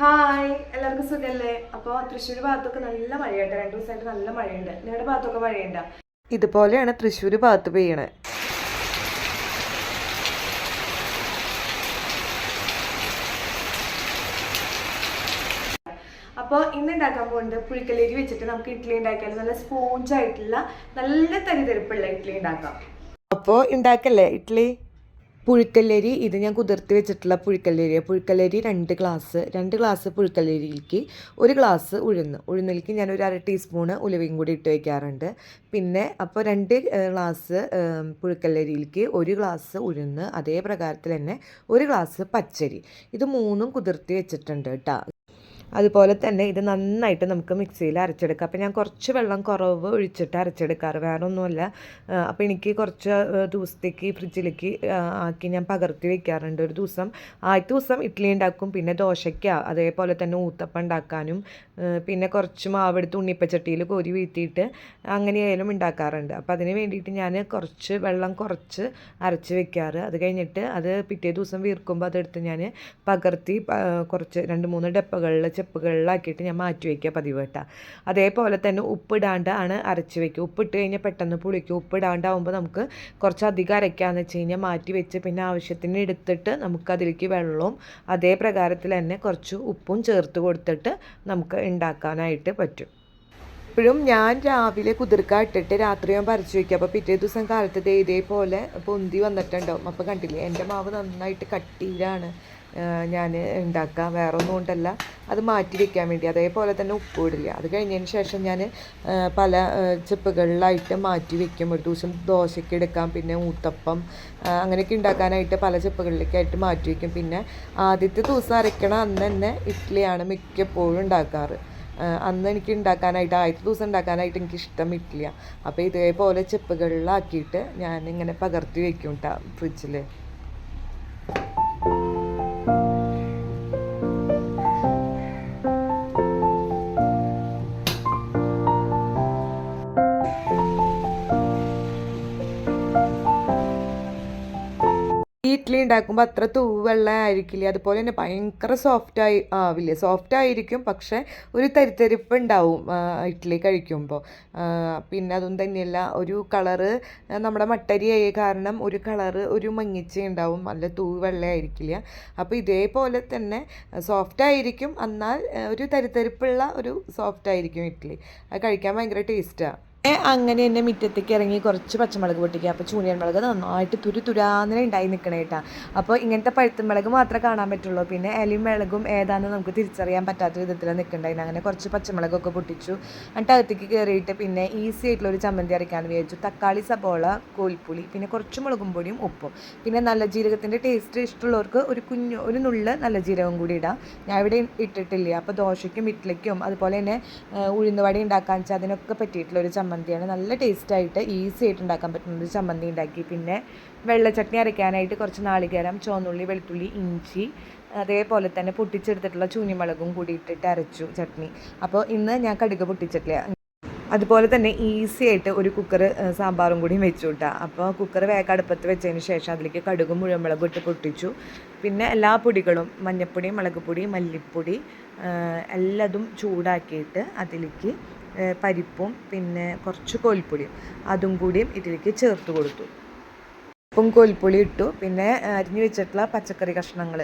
Hi എല്ലാവർക്കും സുഖല്ലേ? അപ്പോൾ തൃശ്ശൂർ ഭാഗത്തൊക്കെ നല്ല മഴയുണ്ട്. രണ്ടു ദിവസമായിട്ട് നല്ല മഴയുണ്ട്. നിങ്ങളുടെ ഭാഗത്തൊക്കെ മഴയുണ്ടോ? ഇതുപോലെയാണ് തൃശ്ശൂർ ഭാഗത്ത് പെയ്യണേ. അപ്പോൾ ഇന്ന് ഉണ്ടാക്കാൻ പോകുന്നത് പുഴിക്കലേരി വെച്ചിട്ട് നമുക്ക് ഇഡ്ഡലി ഉണ്ടാക്കിയാൽ നല്ല സ്പോഞ്ച് ആയിട്ടുള്ള നല്ല തരിതെരുപ്പുള്ള ഇഡ്ഡലി ഉണ്ടാക്കാം. അപ്പോൾ ഉണ്ടാക്കല്ലേ ഇഡ്ഡലി? പുഴുക്കല്ലേരി ഇത് ഞാൻ കുതിർത്തി വെച്ചിട്ടുള്ള പുഴുക്കല്ലരി പുഴുക്കല്ലരി രണ്ട് ഗ്ലാസ് രണ്ട് ഗ്ലാസ് പുഴുക്കല്ലരിക്ക് ഒരു ഗ്ലാസ് ഉഴുന്ന്. ഉഴുന്നിലേക്ക് ഞാൻ ഒരു അര ടീസ്പൂണ് ഉലുവയും കൂടി ഇട്ട് വയ്ക്കാറുണ്ട് പിന്നെ അപ്പോൾ രണ്ട് ഗ്ലാസ് പുഴുക്കല്ലരിക്ക് ഒരു ഗ്ലാസ് ഉഴുന്ന് അതേ പ്രകാരത്തിൽ തന്നെ ഒരു ഗ്ലാസ് പച്ചരി. ഇത് മൂന്നും കുതിർത്തി വെച്ചിട്ടുണ്ട് കേട്ടോ അതുപോലെ തന്നെ ഇത് നന്നായിട്ട് നമുക്ക് മിക്സിയിൽ അരച്ചെടുക്കാം. അപ്പോൾ ഞാൻ കുറച്ച് വെള്ളം കുറവ് ഒഴിച്ചിട്ട് അരച്ചെടുക്കാറ്. വേറെ ഒന്നുമല്ല അപ്പോൾ എനിക്ക് കുറച്ച് ദിവസത്തേക്ക് ഫ്രിഡ്ജിലേക്ക് ആക്കി ഞാൻ പകർത്തി വെക്കാറുണ്ട്. ഒരു ദിവസം ആദ്യത്തെ ദിവസം ഇഡ്ഡലി ഉണ്ടാക്കും പിന്നെ ദോശയ്ക്ക അതേപോലെ തന്നെ ഊത്തപ്പം ഉണ്ടാക്കാനും പിന്നെ കുറച്ച് മാവെടുത്ത് ഉണ്ണിപ്പച്ചട്ടിയിൽ കോരി വീഴ്ത്തിയിട്ട് അങ്ങനെയായാലും ഉണ്ടാക്കാറുണ്ട്. അപ്പോൾ അതിന് വേണ്ടിയിട്ട് ഞാൻ കുറച്ച് വെള്ളം കുറച്ച് അരച്ച് വെക്കാറ്. അത് കഴിഞ്ഞിട്ട് അത് പിറ്റേ ദിവസം വീർക്കുമ്പോൾ അതെടുത്ത് ഞാൻ പകർത്തി കുറച്ച് രണ്ട് മൂന്ന് ഡപ്പകളിൽ ചെപ്പുകളിലാക്കിയിട്ട് ഞാൻ മാറ്റി വയ്ക്കുക പതിവ് കേട്ടോ അതേപോലെ തന്നെ ഉപ്പിടാണ്ട് ആണ് അരച്ച് വെക്കുക ഉപ്പിട്ട് കഴിഞ്ഞാൽ പെട്ടെന്ന് പുളിക്കും. ഉപ്പിടാണ്ടാവുമ്പോൾ നമുക്ക് കുറച്ച് അധികം അരയ്ക്കാന്ന് വെച്ച് കഴിഞ്ഞാൽ മാറ്റി വെച്ച് പിന്നെ ആവശ്യത്തിന് എടുത്തിട്ട് നമുക്ക് അതിലേക്ക് വെള്ളവും അതേ പ്രകാരത്തിൽ തന്നെ കുറച്ച് ഉപ്പും ചേർത്ത് കൊടുത്തിട്ട് നമുക്ക് ഉണ്ടാക്കാനായിട്ട് പറ്റും. ഇപ്പോഴും ഞാൻ രാവിലെ കുതിർക്ക ഇട്ടിട്ട് രാത്രി ഞാൻ പറിച്ചു വയ്ക്കുക അപ്പോൾ പിറ്റേ ദിവസം കാലത്ത് ദേ ഇതേപോലെ പൊന്തി വന്നിട്ടുണ്ടാവും. അപ്പോൾ കണ്ടില്ലേ? എന്റെ മാവ് നന്നായിട്ട് കട്ടിയിലാണ് ഞാൻ ഉണ്ടാക്കുക. വേറൊന്നും കൊണ്ടല്ല. അത് മാറ്റി വെക്കാൻ വേണ്ടി അതേപോലെ തന്നെ ഉപ്പ് ഇടില്ല. അത് കഴിഞ്ഞതിന് ശേഷം ഞാൻ പല ചെപ്പുകളിലായിട്ട് മാറ്റി വെക്കും. ഒരു ദിവസം ദോശയ്ക്ക് എടുക്കാം പിന്നെ ഊത്തപ്പം അങ്ങനെയൊക്കെ ഉണ്ടാക്കാനായിട്ട് പല ചെപ്പുകളിലേക്കായിട്ട് മാറ്റി വയ്ക്കും പിന്നെ ആദ്യത്തെ ദിവസം അരയ്ക്കണം അന്ന് തന്നെ ഇഡ്ഡലിയാണ് മിക്കപ്പോഴും ഉണ്ടാക്കാറ്. അന്ന് എനിക്ക് ഉണ്ടാക്കാനായിട്ട് ആദ്യത്തെ ദിവസം ഉണ്ടാക്കാനായിട്ട് എനിക്ക് ഇഷ്ടം ഇഡ്ഡലിയ അപ്പോൾ ഇതേപോലെ ചെപ്പുകളിലാക്കിയിട്ട് ഞാൻ ഇങ്ങനെ പകർത്തി വെക്കും കേട്ടോ ഫ്രിഡ്ജിൽ ഉണ്ടാക്കുമ്പോൾ അത്ര തൂവെള്ള ആയിരിക്കില്ല അതുപോലെ തന്നെ ഭയങ്കര സോഫ്റ്റ് ആയി ആവില്ല സോഫ്റ്റ് ആയിരിക്കും. പക്ഷെ ഒരു തരിത്തരിപ്പ് ഉണ്ടാവും ഇഡ്ഡലി കഴിക്കുമ്പോൾ പിന്നെ അതും തന്നെയല്ല ഒരു കളറ് നമ്മുടെ മട്ടരി ആയ കാരണം ഒരു കളറ് ഒരു മങ്ങിച്ച ഉണ്ടാവും നല്ല തൂവെള്ള ആയിരിക്കില്ല അപ്പോൾ ഇതേപോലെ തന്നെ സോഫ്റ്റ് ആയിരിക്കും. എന്നാൽ ഒരു തരിത്തരിപ്പുള്ള ഒരു സോഫ്റ്റ് ആയിരിക്കും ഇഡ്ഡലി അത് കഴിക്കാൻ ഭയങ്കര ടേസ്റ്റാണ് അങ്ങനെ തന്നെ മുറ്റത്തേക്ക് ഇറങ്ങി കുറച്ച് പച്ചമുളക് പൊട്ടിക്കുക. അപ്പോൾ ചൂനിയൻ മുളക് നന്നായിട്ട് തുരു തുരാന്നിനെ ഉണ്ടായി നിൽക്കണ കേട്ടാ അപ്പോൾ ഇങ്ങനത്തെ പഴുത്ത മുളക് മാത്രമേ കാണാൻ പറ്റുള്ളൂ. പിന്നെ എലിയും മുളകും ഏതാണെന്ന് നമുക്ക് തിരിച്ചറിയാൻ പറ്റാത്ത വിധത്തിൽ നിൽക്കണ്ടായിരുന്നു അങ്ങനെ കുറച്ച് പച്ചമുളകൊക്കെ പൊട്ടിച്ചു. എന്നിട്ട് അകത്തേക്ക് കയറിയിട്ട് പിന്നെ ഈസി ആയിട്ടുള്ള ഒരു ചമ്മന്തി അരയ്ക്കാമെന്ന് വിചാരിച്ചു. തക്കാളി സബോള കോൽപ്പുളി പിന്നെ കുറച്ച് മുളകും പൊടിയും ഉപ്പും. പിന്നെ നല്ല ജീരകത്തിന്റെ ടേസ്റ്റ് ഇഷ്ടമുള്ളവർക്ക് ഒരു കുഞ്ഞു ഒരു നുള്ള് നല്ല ജീരകം കൂടി ഇടാം. ഞാൻ ഇവിടെ ഇട്ടിട്ടില്ല. അപ്പോൾ ദോശയ്ക്കും ഇഡ്ഡലിക്കും അതുപോലെ തന്നെ ഉഴുന്നുവടി ഉണ്ടാക്കാൻ വെച്ചാൽ അതിനൊക്കെ പറ്റിയിട്ടുള്ള ഒരു ചമ്മന്തിയാണ് നല്ല ടേസ്റ്റായിട്ട് ഈസി ആയിട്ട് ഉണ്ടാക്കാൻ പറ്റുന്ന ഒരു ചമ്മന്തി ഉണ്ടാക്കി പിന്നെ വെള്ള ചട്നി അരയ്ക്കാനായിട്ട് കുറച്ച് നാളികേരം ചുവന്നുള്ളി വെളുത്തുള്ളി ഇഞ്ചി അതേപോലെ തന്നെ പൊട്ടിച്ചെടുത്തിട്ടുള്ള ചൂനിമുളകും കൂടി ഇട്ടിട്ട് അരച്ചു ചട്നി. അപ്പോൾ ഇന്ന് ഞാൻ കടുക് പൊട്ടിച്ചിട്ടില്ല. അതുപോലെ തന്നെ ഈസി ആയിട്ട് ഒരു കുക്കർ സാമ്പാറും കൂടി വെച്ചു കിട്ടാം അപ്പോൾ കുക്കർ വേഗം അടുപ്പത്ത് വെച്ചതിന് ശേഷം അതിലേക്ക് കടുകും മുഴമുളകും ഇട്ട് പൊട്ടിച്ചു. പിന്നെ എല്ലാ പൊടികളും മഞ്ഞൾപ്പൊടി മുളക് പൊടി മല്ലിപ്പൊടി എല്ലാതും ചൂടാക്കിയിട്ട് അതിലേക്ക് പരിപ്പും പിന്നെ കുറച്ച് കോൽപ്പൊടിയും അതും കൂടിയും ഇതിലേക്ക് ചേർത്ത് കൊടുത്തു. ഉപ്പും കോൽപ്പൊളി ഇട്ടു. പിന്നെ അരിഞ്ഞു വെച്ചിട്ടുള്ള പച്ചക്കറി കഷ്ണങ്ങൾ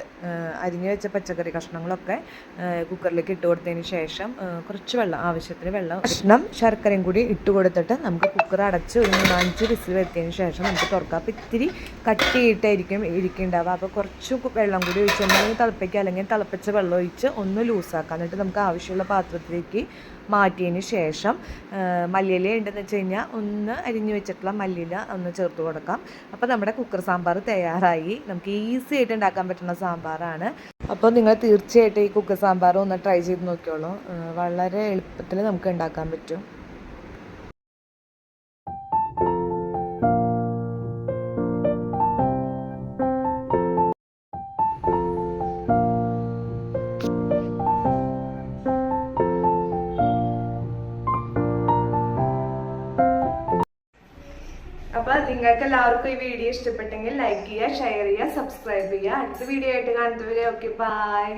അരിഞ്ഞു വെച്ച പച്ചക്കറി കഷ്ണങ്ങളൊക്കെ കുക്കറിലേക്ക് ഇട്ട് കൊടുത്തതിന് ശേഷം കുറച്ച് വെള്ളം ആവശ്യത്തിന് വെള്ളം കഷ്ണം ശർക്കരയും കൂടി ഇട്ട് കൊടുത്തിട്ട് നമുക്ക് കുക്കർ അടച്ച് ഒരു മൂന്നാഞ്ച് വിസിൽ വരുത്തിയതിന് ശേഷം നമുക്ക് തുറക്കാം. അപ്പോൾ ഇത്തിരി കട്ടിയിട്ടായിരിക്കും ഇരിക്കുന്നുണ്ടാവുക. അപ്പോൾ കുറച്ച് വെള്ളം കൂടി ഒഴിച്ച് ഒന്നെങ്കിൽ തിളപ്പിക്കുക. അല്ലെങ്കിൽ തിളപ്പിച്ച വെള്ളം ഒഴിച്ച് ഒന്ന് ലൂസാക്കാം എന്നിട്ട് നമുക്ക് ആവശ്യമുള്ള പാത്രത്തിലേക്ക് മാറ്റിയതിന് ശേഷം മല്ലിയില ഉണ്ടെന്ന് വെച്ച് കഴിഞ്ഞാൽ ഒന്ന് അരിഞ്ഞു വെച്ചിട്ടുള്ള മല്ലിയില ഒന്ന് ചേർത്ത് കൊടുക്കാം. അപ്പോൾ നമ്മുടെ കുക്കർ സാമ്പാർ തയ്യാറായി. നമുക്ക് ഈസി ആയിട്ട് ഉണ്ടാക്കാൻ പറ്റുന്ന സാമ്പാറാണ്. അപ്പോൾ നിങ്ങൾ തീർച്ചയായിട്ടും ഈ കുക്കർ സാമ്പാർ ഒന്ന് ട്രൈ ചെയ്ത് നോക്കിയോളൂ വളരെ എളുപ്പത്തിൽ നമുക്ക് ഉണ്ടാക്കാൻ പറ്റും. അപ്പൊ നിങ്ങൾക്ക് എല്ലാവർക്കും ഈ വീഡിയോ ഇഷ്ടപ്പെട്ടെങ്കിൽ ലൈക്ക് ചെയ്യുക ഷെയർ ചെയ്യുക സബ്സ്ക്രൈബ് ചെയ്യുക. അടുത്ത വീഡിയോ ആയിട്ട് കാണുന്നവരെ ഓക്കെ ബൈ